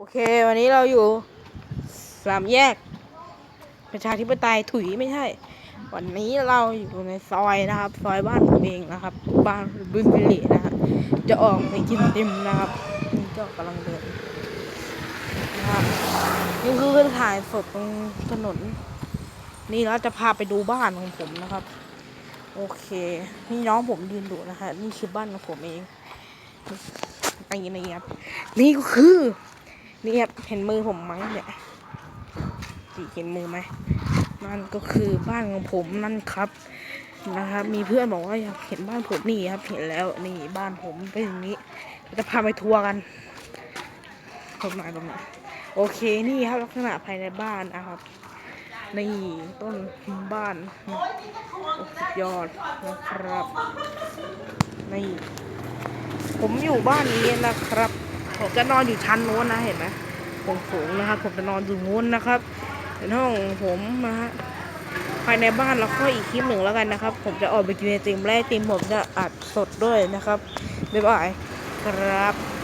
โอเค วันนี้เราอยู่สามแยก ประชาธิปไตยถุยไม่ใช่ วันนี้เราอยู่ในซอยนะครับ ซอยบ้านผมเองนะครับ บ้านบึ้งบิลีนะฮะจะออกไปกินติมนะครับนี่ก็กำลังเดินนะครับนี่คือถ่ายสดตรงถนน นี่เราจะพาไปดูบ้านของผมนะครับ โอเค นี่น้องผมยืนดูนะฮะนี่คือบ้านของผมเองอันนี้นะครับนี่ก็คือ นี่ครับเห็นมือผมมั้งเนี่ยสีเห็นมือไหมนั่นก็คือบ้านของผมนั่นครับนะครับ มีเพื่อนบอกว่าอยากเห็นบ้านผมนี่ครับ เห็นแล้วนี่บ้านผมเป็นอย่างนี้ จะพาไปทัวร์กันตรงไหนตรงไหนโอเคนี่ครับลักษณะภายในบ้านนะครับนี่ต้นบ้านยอดนะครับนี่ผมอยู่บ้านนี้นะครับ ผมจะนอนอยู่ชั้นโน้นนะเห็นไหมผมสูงนะครับ ผมจะนอนอยู่โน้นนะครับเป็นห้องผมนะฮะภายในบ้านแล้วก็อีกคลิปหนึ่งแล้วกันนะครับ ผมจะออกไปกินไอติมและไอติมผมจะอัดสดด้วยนะครับบ๊ายบายครับ